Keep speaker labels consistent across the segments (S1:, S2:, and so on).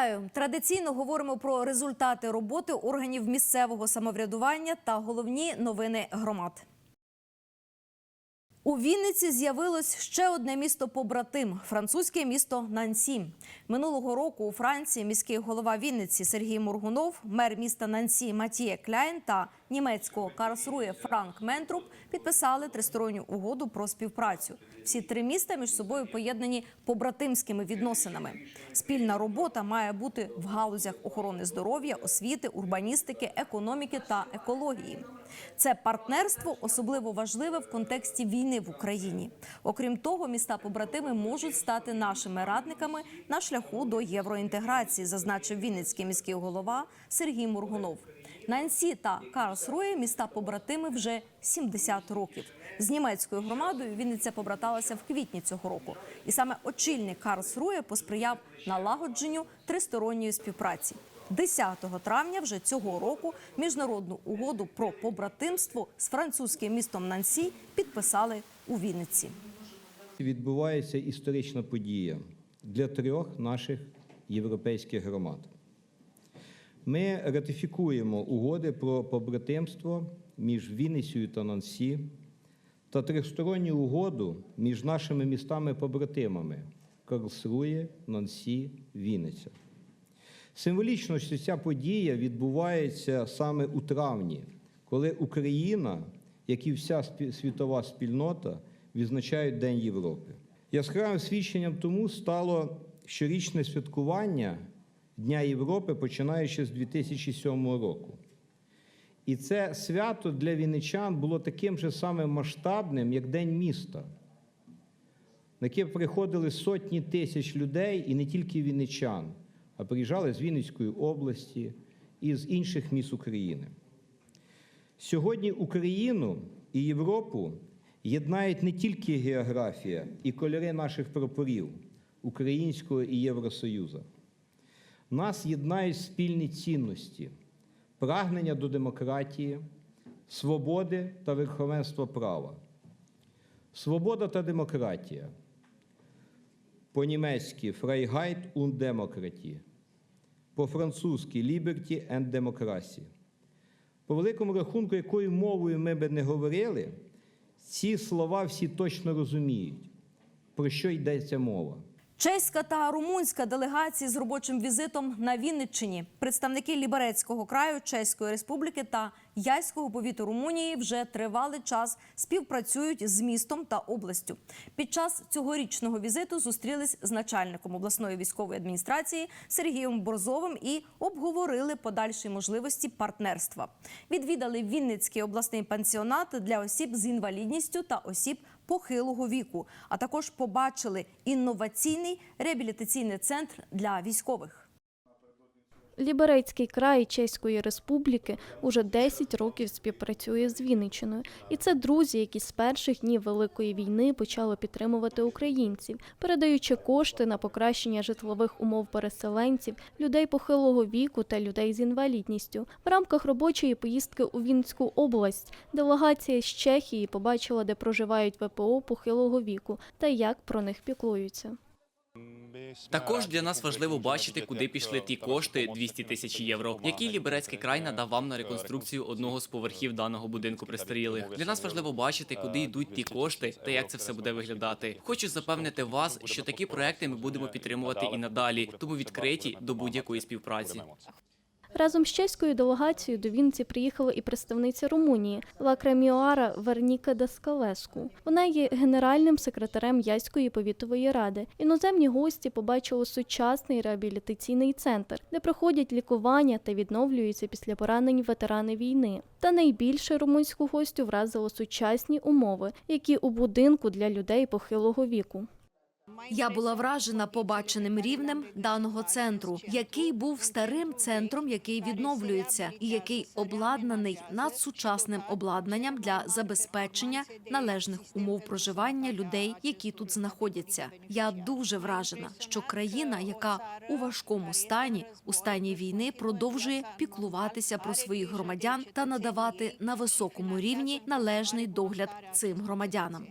S1: Вітаю! Традиційно говоримо про результати роботи органів місцевого самоврядування та головні новини громад. У Вінниці з'явилось ще одне місто побратим французьке місто Нансі. Минулого року у Франції міський голова Вінниці Сергій Моргунов, мер міста Нансі Матіє Кляйн та німецького Карлсрує Франк Ментруп підписали тристоронню угоду про співпрацю. Всі три міста між собою поєднані побратимськими відносинами. Спільна робота має бути в галузях охорони здоров'я, освіти, урбаністики, економіки та екології. Це партнерство особливо важливе в контексті війни в Україні. Окрім того, міста побратими можуть стати нашими радниками на шляху до євроінтеграції, зазначив Вінницький міський голова Сергій Мургунов. Нансі та Карлсрує міста побратими вже 70 років. З німецькою громадою Вінниця побраталася в квітні цього року, і саме очільник Карлсрує посприяв налагодженню тристоронньої співпраці. 10 травня вже цього року міжнародну угоду про побратимство з французьким містом Нансі підписали у Вінниці.
S2: Відбувається історична подія для трьох наших європейських громад. Ми ратифікуємо угоди про побратимство між Вінницею та Нансі та тристоронню угоду між нашими містами-побратимами Карлсрує, Нансі, Вінниця. Символічно, що ця подія відбувається саме у травні, коли Україна, як і вся світова спільнота, відзначають День Європи. Яскравим свідченням тому стало щорічне святкування Дня Європи, починаючи з 2007 року. І це свято для вінничан було таким же самим масштабним, як День міста, на яке приходили сотні тисяч людей, і не тільки вінничан, а приїжджали з Вінницької області і з інших міст України. Сьогодні Україну і Європу єднають не тільки географія і кольори наших прапорів Українського і Євросоюзу. Нас єднають спільні цінності, прагнення до демократії, свободи та верховенства права. Свобода та демократія. По-німецьки Freiheit und Demokratie. По-французьки Liberty and Democracy. По великому рахунку, якою мовою ми би не говорили, ці слова всі точно розуміють, про що йдеться мова.
S1: Чеська та румунська делегації з робочим візитом на Вінниччині, представники Ліберецького краю, Чеської республіки та Яйського повіту Румунії вже тривалий час співпрацюють з містом та областю. Під час цьогорічного візиту зустрілись з начальником обласної військової адміністрації Сергієм Борзовим і обговорили подальші можливості партнерства. Відвідали Вінницький обласний пансіонат для осіб з інвалідністю та осіб похилого віку, а також побачили інноваційний реабілітаційний центр для військових.
S3: Ліберецький край Чеської Республіки уже 10 років співпрацює з Вінниччиною. І це друзі, які з перших днів Великої війни почали підтримувати українців, передаючи кошти на покращення житлових умов переселенців, людей похилого віку та людей з інвалідністю. В рамках робочої поїздки у Вінницьку область делегація з Чехії побачила, де проживають ВПО похилого віку та як про них піклуються.
S4: Також для нас важливо бачити, куди пішли ті кошти 200 тисяч євро, які Ліберецький край надав вам на реконструкцію одного з поверхів даного будинку пристарілих. Для нас важливо бачити, куди йдуть ті кошти та як це все буде виглядати. Хочу запевнити вас, що такі проекти ми будемо підтримувати і надалі, тому відкриті до будь-якої співпраці.
S3: Разом з чеською делегацією до Вінниці приїхала і представниця Румунії Лакреміоара Верніка Даскалеску. Вона є генеральним секретарем Яської повітової ради. Іноземні гості побачили сучасний реабілітаційний центр, де проходять лікування та відновлюються після поранень ветерани війни. Та найбільше румунську гостю вразило сучасні умови, які у будинку для людей похилого віку.
S1: Я була вражена побаченим рівнем даного центру, який був старим центром, який відновлюється, і який обладнаний надсучасним обладнанням для забезпечення належних умов проживання людей, які тут знаходяться. Я дуже вражена, що країна, яка у важкому стані, у стані війни, продовжує піклуватися про своїх громадян та надавати на високому рівні належний догляд цим громадянам.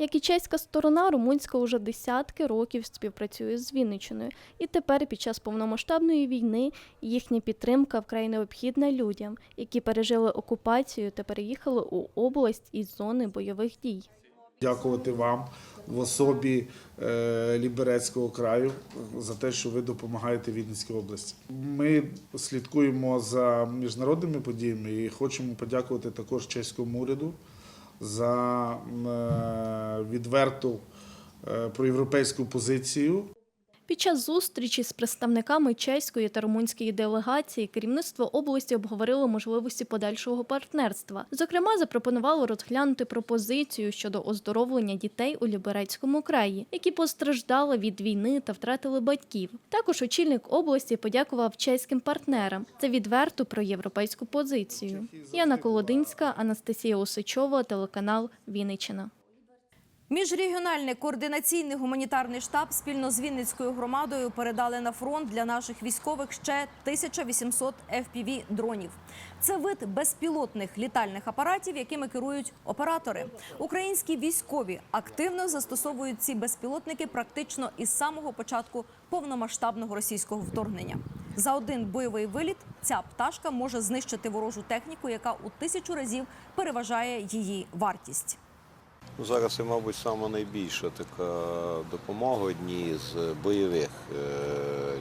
S3: Як і чеська сторона, румунська уже десятки років співпрацює з Вінниччиною. І тепер, під час повномасштабної війни, їхня підтримка вкрай необхідна людям, які пережили окупацію та переїхали у область із зони бойових дій.
S5: Дякувати вам в особі е, Ліберецького краю за те, що ви допомагаєте Вінницькій області. Ми слідкуємо за міжнародними подіями і хочемо подякувати також чеському уряду за е, відверту е, проєвропейську позицію.
S3: Під час зустрічі з представниками чеської та румунської делегації керівництво області обговорило можливості подальшого партнерства. Зокрема, запропонувало розглянути пропозицію щодо оздоровлення дітей у Ліберецькому краї, які постраждали від війни та втратили батьків. Також очільник області подякував чеським партнерам за відверту проєвропейську позицію. Яна Колодинська, Анастасія Осичова, телеканал Вінниччина.
S1: Міжрегіональний координаційний гуманітарний штаб спільно з Вінницькою громадою передали на фронт для наших військових ще 1800 fpv дронів. Це вид безпілотних літальних апаратів, якими керують оператори. Українські військові активно застосовують ці безпілотники практично із самого початку повномасштабного російського вторгнення. За один бойовий виліт ця пташка може знищити ворожу техніку, яка у тисячу разів переважає її вартість.
S2: Ну, Зараз це, мабуть, саме найбільша така допомога одній з бойових е,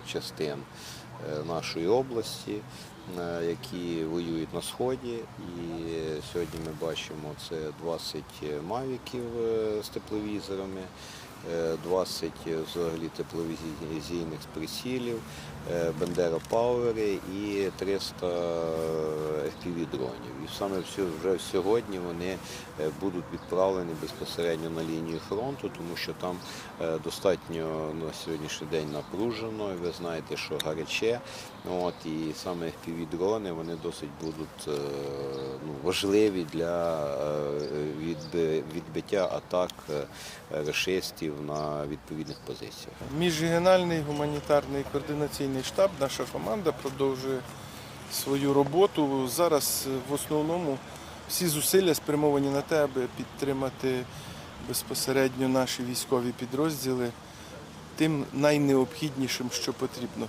S2: частин е, нашої області, е, які воюють на сході. І сьогодні ми бачимо це 20 мавіків з тепловізорами. е, 20 взагалі тепловізійних прицілів, е, Бендера Пауери і 300 FPV дронів. І саме вже сьогодні вони е, будуть відправлені безпосередньо на лінію фронту, тому що там е, достатньо на сьогоднішній день напружено. Ви знаєте, що гаряче. От і саме FPV дрони вони досить будуть е, ну, важливі для е, відбиття атак е, рашистів на відповідних позиціях.
S6: Міжрегіональний гуманітарний координаційний штаб, наша команда продовжує свою роботу. Зараз е, в основному всі зусилля спрямовані на те, аби підтримати безпосередньо наші військові підрозділи тим найнеобхіднішим, що потрібно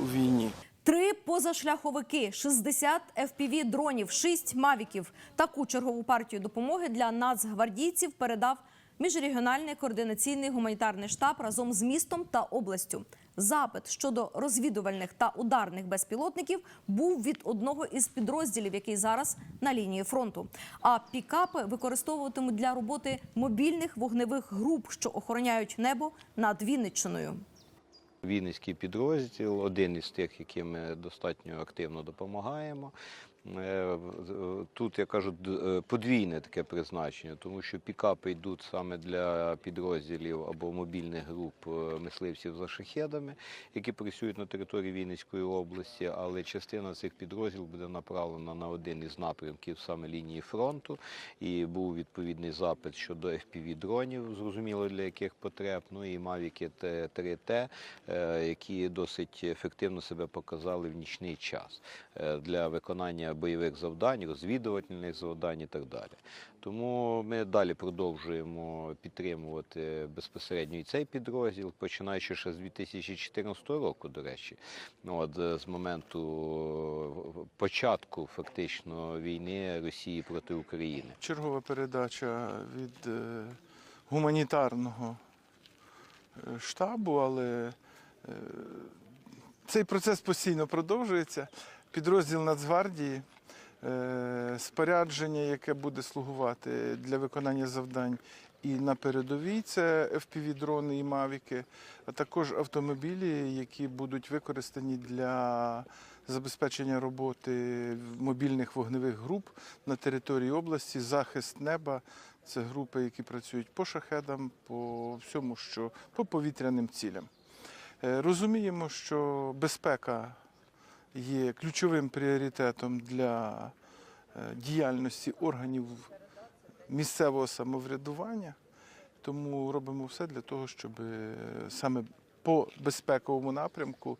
S6: у війні.
S1: Три позашляховики, 60 fpv дронів, 6 мавіків. Таку чергову партію допомоги для нацгвардійців передав міжрегіональний координаційний гуманітарний штаб разом з містом та областю. Запит щодо розвідувальних та ударних безпілотників був від одного із підрозділів, який зараз на лінії фронту. А пікапи використовуватимуть для роботи мобільних вогневих груп, що охороняють небо над Вінниччиною.
S2: Вінницький підрозділ, один із тих, яким ми достатньо активно допомагаємо. Е, в- Тут я кажу е, подвійне таке призначення, тому що пікапи йдуть саме для підрозділів або мобільних груп е, мисливців за шахедами, які працюють на території Вінницької області, але частина цих підрозділів буде направлена на один із напрямків саме лінії фронту. І був відповідний запит щодо FPV дронів, зрозуміло для яких потреб. Ну і 3T, е, які досить ефективно себе показали в нічний час е, для виконання бойових завдань, розвідувальних завдань і так далі. Тому ми далі продовжуємо підтримувати безпосередньо і цей підрозділ, починаючи ще з 2014 року, до речі, ну, от, е, з моменту е, початку фактично війни Росії проти України.
S6: Чергова передача від е, гуманітарного штабу, але цей процес постійно продовжується. Підрозділ Нацгвардії, е, спорядження, яке буде слугувати для виконання завдань і на передовій, це FPV-дрони і мавіки, а також автомобілі, які будуть використані для забезпечення роботи мобільних вогневих груп на території області, захист неба. Це групи, які працюють по шахедам, по всьому, що по повітряним цілям. Е, Розуміємо, що безпека є ключовим пріоритетом для е, діяльності органів місцевого самоврядування, тому робимо все для того, щоб е, саме по безпековому напрямку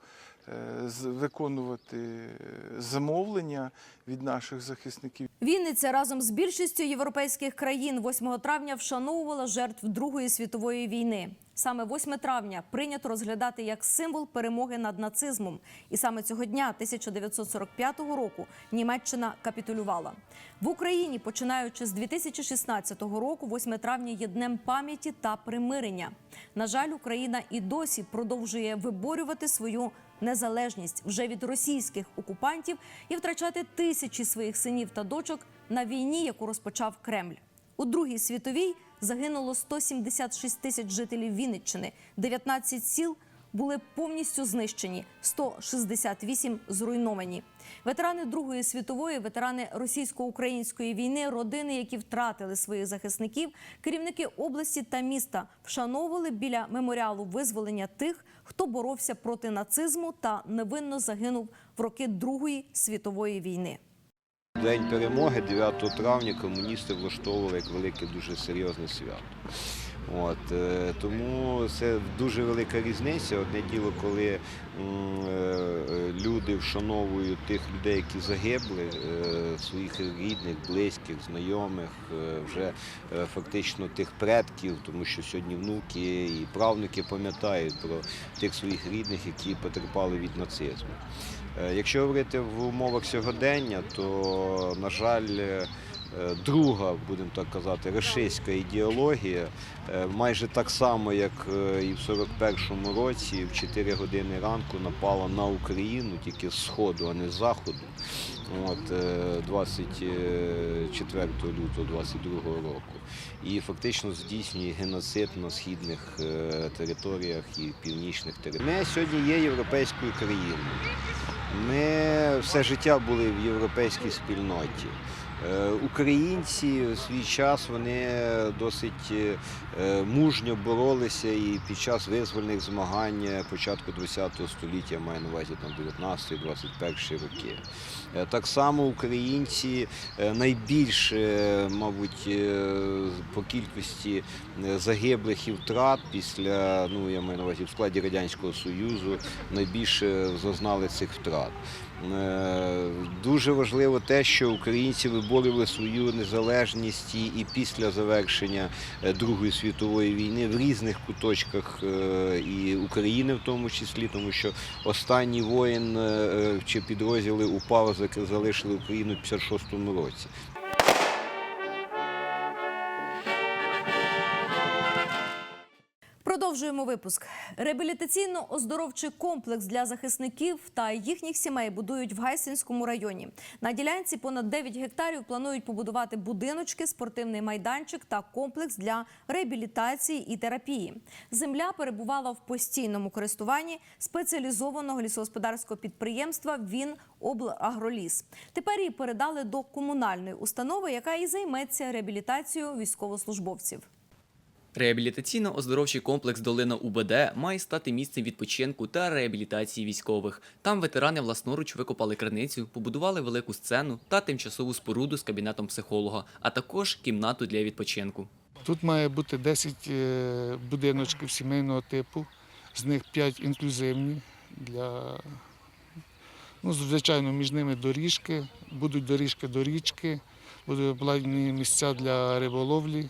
S6: виконувати е, замовлення від наших захисників.
S1: Вінниця разом з більшістю європейських країн 8 травня вшановувала жертв Другої світової війни. Саме 8 травня прийнято розглядати як символ перемоги над нацизмом. І саме цього дня, 1945 року, Німеччина капітулювала. В Україні, починаючи з 2016 року, 8 травня є днем пам'яті та примирення. На жаль, Україна і досі продовжує виборювати свою незалежність вже від російських окупантів і втрачати тисячі своїх синів та дочок на війні, яку розпочав Кремль. У Другій світовій загинуло 176 тисяч жителів Вінниччини, 19 сіл були повністю знищені, 168 зруйновані. Ветерани Другої світової, ветерани російсько-української війни, родини, які втратили своїх захисників, керівники області та міста вшановували біля меморіалу визволення тих, хто боровся проти нацизму та невинно загинув в роки Другої світової війни.
S2: День перемоги 9 травня комуністи влаштовували як велике дуже серйозне свято. От, е, тому це дуже велика різниця. Одне діло, коли е, люди вшановують тих людей, які загибли, е, своїх рідних, близьких, знайомих, вже фактично тих предків, тому що сьогодні внуки і правнуки пам'ятають про тих своїх рідних, які потерпали від нацизму. Якщо говорити в умовах сьогодення, то, на жаль, друга, будемо так казати, рашистська ідеологія е, майже так само, як е, і в 41-му році, в 4 години ранку напала на Україну тільки з сходу, а не з заходу. От, е, 24 лютого 22 року. І фактично здійснює геноцид на східних е, територіях і північних територіях. Ми сьогодні є європейською країною. Ми все життя були в європейській спільноті. Е, Українці в свій час вони досить е, мужньо боролися і під час визвольних змагань початку ХХ століття, я маю на увазі там 19-21 роки. Е, Так само українці е, найбільше, мабуть, е, по кількості е, загиблих і втрат після, ну я маю на увазі в складі Радянського Союзу, найбільше зазнали цих втрат. Е, Дуже важливо те, що українці виборювали свою незалежність і після завершення е, Другої світової війни в різних куточках е, і України в тому числі, тому що останній воїн чи підрозділи УПА залишили Україну в 56-му році.
S1: Продовжуємо випуск. Реабілітаційно-оздоровчий комплекс для захисників та їхніх сімей будують в Гайсинському районі. На ділянці понад 9 гектарів планують побудувати будиночки, спортивний майданчик та комплекс для реабілітації і терапії. Земля перебувала в постійному користуванні спеціалізованого лісогосподарського підприємства Він облагроліс. Тепер її передали до комунальної установи, яка і займеться реабілітацією військовослужбовців.
S4: Реабілітаційно-оздоровчий комплекс Долина УБД має стати місцем відпочинку та реабілітації військових. Там ветерани власноруч викопали криницю, побудували велику сцену та тимчасову споруду з кабінетом психолога, а також кімнату для відпочинку.
S7: Тут має бути 10 е, будиночків сімейного типу, з них 5 інклюзивні для ну, звичайно, між ними доріжки, будуть доріжки до річки, будуть обладнані місця для риболовлі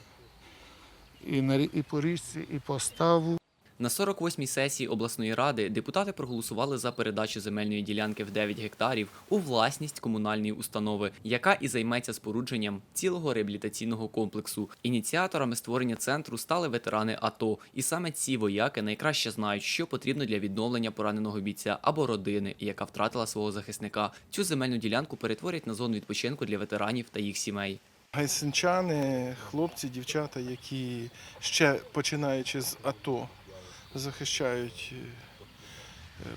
S7: і, на, і по річці, і по ставу.
S4: На 48-й сесії обласної ради депутати проголосували за передачу земельної ділянки в 9 гектарів у власність комунальної установи, яка і займеться спорудженням цілого реабілітаційного комплексу. Ініціаторами створення центру стали ветерани АТО, і саме ці вояки найкраще знають, що потрібно для відновлення пораненого бійця або родини, яка втратила свого захисника. Цю земельну ділянку перетворять на зону відпочинку для ветеранів та їх сімей.
S6: Гайсинчани, хлопці, дівчата, які ще починаючи з АТО захищають е,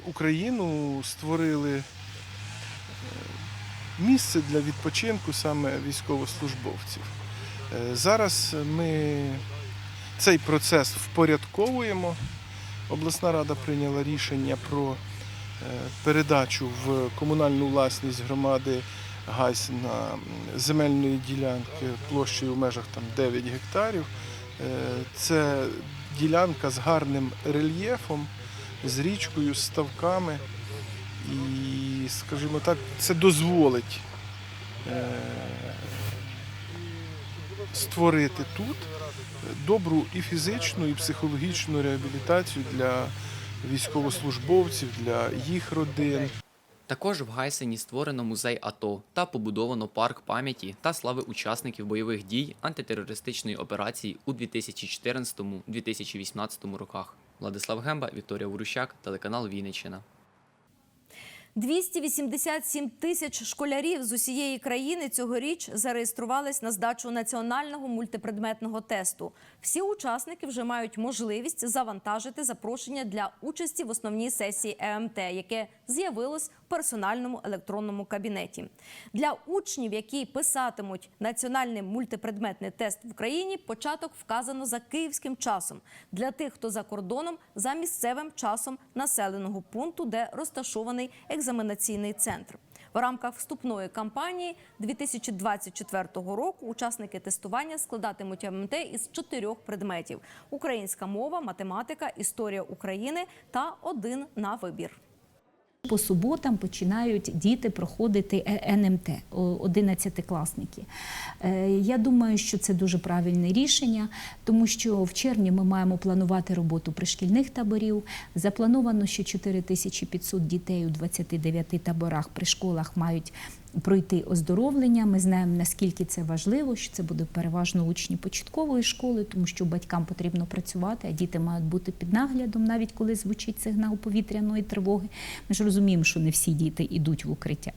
S6: Україну, створили е, місце для відпочинку саме військовослужбовців. Е, Зараз ми цей процес впорядковуємо. Обласна рада прийняла рішення про передачу в комунальну власність громади Гайсина м, земельної ділянки площею в межах там 9 гектарів. Е, Це ділянка з гарним рельєфом, з річкою, з ставками. І, скажімо так, це дозволить е, створити тут добру і фізичну, і психологічну реабілітацію для військовослужбовців, для їх родин.
S4: Також в Гайсені створено музей АТО та побудовано парк пам'яті та слави учасників бойових дій антитерористичної операції у 2014-2018 роках. Владислав Гемба, Вікторія Урущак, телеканал Вінниччина.
S1: 287 тисяч школярів з усієї країни цьогоріч зареєструвались на здачу національного мультипредметного тесту. Всі учасники вже мають можливість завантажити запрошення для участі в основній сесії ЕМТ, яке з'явилось в персональному електронному кабінеті. Для учнів, які писатимуть національний мультипредметний тест в Україні, початок вказано за київським часом. Для тих, хто за кордоном, за місцевим часом населеного пункту, де розташований екзаменаційний центр. В рамках вступної кампанії 2024 року учасники тестування складатимуть ММТ із чотирьох предметів: українська мова, математика, історія України та один на вибір.
S8: По суботам починають діти проходити Е- НМТ, 11-класники. Е, Я думаю, що це дуже правильне рішення, тому що в червні ми маємо планувати роботу пришкільних таборів. Заплановано, що 4500 дітей у 29 таборах при школах мають пройти оздоровлення. Ми знаємо, наскільки це важливо, що це буде переважно учні початкової школи, тому що батькам потрібно працювати, а діти мають бути під наглядом, навіть коли звучить сигнал повітряної тривоги. Ми ж розуміємо, що не всі діти йдуть в укриття.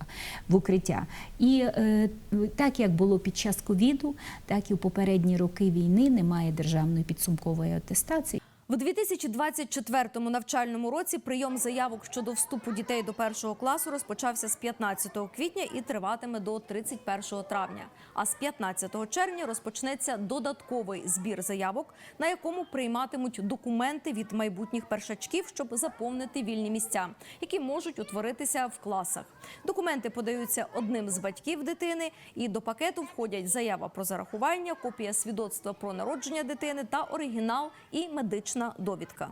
S8: В укриття. І е, так як було під час ковіду, так і в попередні роки війни немає державної підсумкової атестації.
S1: В 2024 навчальному році прийом заявок щодо вступу дітей до першого класу розпочався з 15 квітня і триватиме до 31 травня. А з 15 червня розпочнеться додатковий збір заявок, на якому прийматимуть документи від майбутніх першачків, щоб заповнити вільні місця, які можуть утворитися в класах. Документи подаються одним з батьків дитини, і до пакету входять заява про зарахування, копія свідоцтва про народження дитини та оригінал і медична довідка.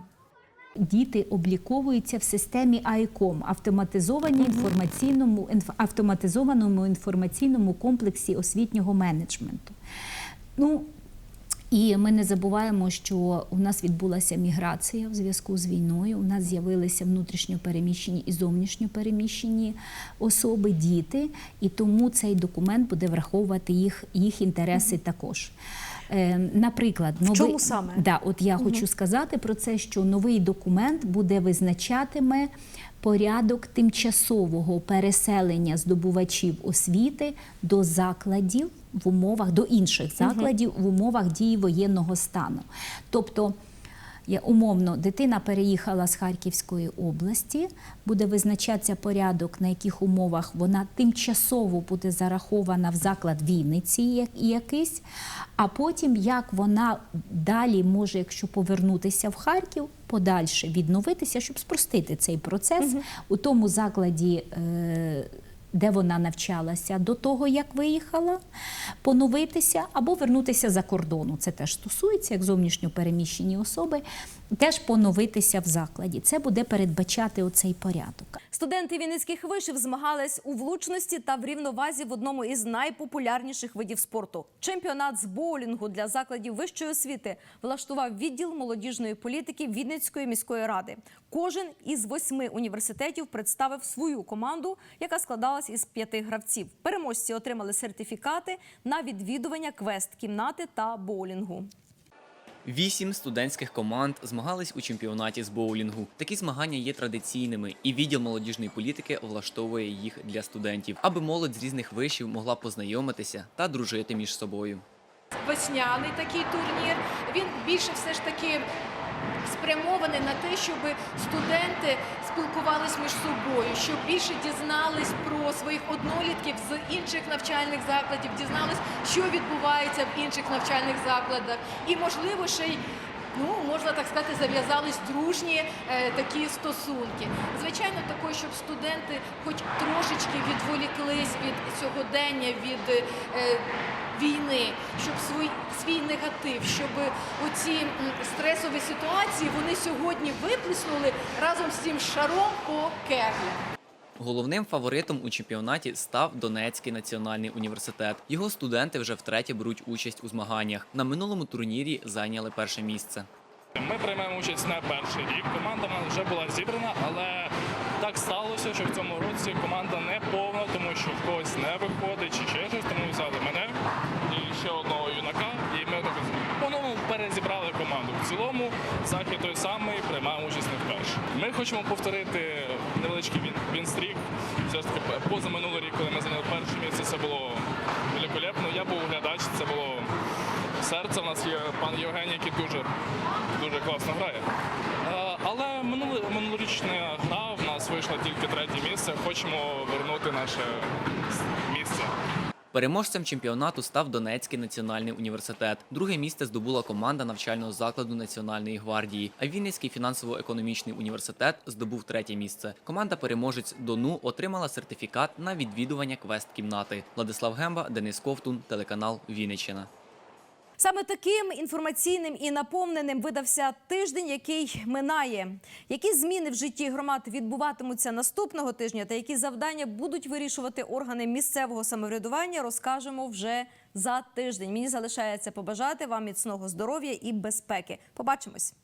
S8: Діти обліковуються в системі АІКОМ автоматизованій інформаційному автоматизованому інформаційному комплексі освітнього менеджменту. Ну, і ми не забуваємо, що у нас відбулася міграція в зв'язку з війною. У нас з'явилися внутрішньо переміщені і зовнішньо переміщені особи, діти, і тому цей документ буде враховувати їх, їх інтереси також. Е, Наприклад, новий,
S1: чому саме?
S8: Да, от я хочу сказати про це, що новий документ буде визначатиме порядок тимчасового переселення здобувачів освіти до закладів в умовах до інших закладів в умовах дії воєнного стану. Тобто я умовно, дитина переїхала з Харківської області, буде визначатися порядок, на яких умовах вона тимчасово буде зарахована в заклад Вінниці як- якийсь, а потім як вона далі може, якщо повернутися в Харків, подальше відновитися, щоб спростити цей процес у тому закладі. Е- де вона навчалася до того, як виїхала, поновитися або вернутися за кордону. Це теж стосується як зовнішньо переміщені особи, теж поновитися в закладі. Це буде передбачати оцей порядок.
S1: Студенти Вінницьких вишів змагались у влучності та в рівновазі в одному із найпопулярніших видів спорту. Чемпіонат з боулінгу для закладів вищої освіти влаштував відділ молодіжної політики Вінницької міської ради. Кожен із восьми університетів представив свою команду, яка складалась із п'яти гравців. Переможці отримали сертифікати на відвідування квест-кімнати та боулінгу.
S4: Вісім студентських команд змагались у чемпіонаті з боулінгу. Такі змагання є традиційними, і відділ молодіжної політики влаштовує їх для студентів, аби молодь з різних вишів могла познайомитися та дружити між собою.
S9: весняний такий турнір. Він більше все ж таки спрямований на те, щоб студенти спілкувались між собою, щоб більше дізнались про своїх однолітків з інших навчальних закладів, дізнались, що відбувається в інших навчальних закладах, і можливо ще й ну можна так сказати, зав'язались дружні е, такі стосунки. Звичайно, також, щоб студенти хоч трошечки відволіклись від сьогодення, від е, війни, щоб свій, свій негатив, щоб оці стресові ситуації вони сьогодні виплеснули разом з цим шаром по кеглях.
S4: Головним фаворитом у чемпіонаті став Донецький національний університет. Його студенти вже втретє беруть участь у змаганнях. На минулому турнірі зайняли перше місце.
S10: Ми приймаємо участь не перший рік. Команда вже була зібрана, але так сталося, що в цьому році команда не повна, тому що в когось не виходить чи ще щось. Тому взяли мене і ще одного юнака. І ми так по-новому перезібрали команду. В цілому захід той самий, приймаємо участь не вперше. Ми хочемо повторити невеличкий він, вінстрік. Все ж таки поза минулий рік, коли ми зайняли перше місце, це було великолепно. Я був глядач, це було серце. У нас є пан Євгеній, який дуже дуже класно грає. Е, Але минулорічна гра в нас вийшла тільки третє місце. Хочемо вернути наше.
S4: Переможцем чемпіонату став Донецький національний університет. Друге місце здобула команда навчального закладу Національної гвардії. А Вінницький фінансово-економічний університет здобув третє місце. Команда переможець Дону отримала сертифікат на відвідування квест-кімнати. Владислав Гемба, Денис Ковтун, телеканал Вінниччина.
S1: Саме таким інформаційним і наповненим видався тиждень, який минає. Які зміни в житті громад відбуватимуться наступного тижня, та які завдання будуть вирішувати органи місцевого самоврядування, розкажемо вже за тиждень. Мені залишається побажати вам міцного здоров'я і безпеки. Побачимось.